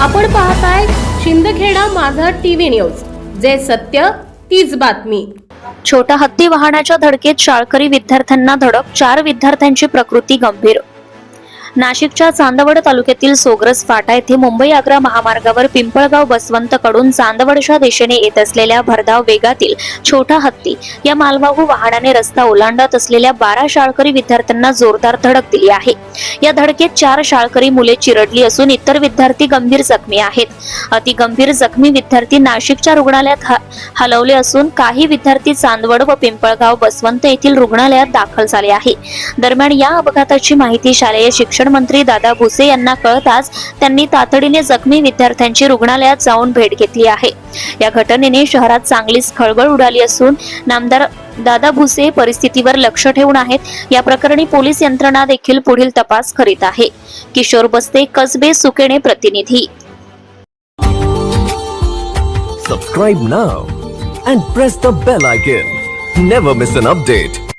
आपण पाहताय शिंदखेडा माझा टीव्ही न्यूज. जे सत्य तीच बातमी. छोट्या हत्ती वाहनाच्या धडकेत शाळकरी विद्यार्थ्यांना धडक चार विद्यार्थ्यांची प्रकृती गंभीर. नाशिकच्या चांदवड तालुक्यातील सोग्रस फाटा येथे मुंबई आग्रा महामार्गावर पिंपळगाव बसवंत कडून चांदवडच्या दिशेने येत असलेल्या भरधाव वेगातील छोटा हत्ती या मालवाहू वाहनाने रस्ता ओलांडत असलेल्या बारा शाळकरी विद्यार्थ्यांना जोरदार धडक दिली आहे. या धडकेत चार शाळकरी मुले चिरडली असून इतर विद्यार्थी गंभीर जखमी आहेत. अति गंभीर जखमी विद्यार्थी नाशिकच्या रुग्णालयात ह- हलवले असून काही विद्यार्थी चांदवड व पिंपळगाव बसवंत येथील रुग्णालयात दाखल झाले आहे. दरम्यान या अपघाताची माहिती शालेय शिक्षण मंत्री दादा भुसे यांना कळताच त्यांनी तातडीने जखमी विद्यार्थ्यांची रुग्णालयात जाऊन भेट घेतली आहे या घटनेने शहरात चांगलीच खळबळ उडाली असून नामदार दादा भुसे परिस्थितीवर लक्ष ठेवून आहेत या प्रकरणी पोलीस यंत्रणा देखील पुढील तपास करीत आहे किशोर बस्ते कसबे सुकेणे प्रतिनिधी Subscribe now and press the bell icon. Never miss an update.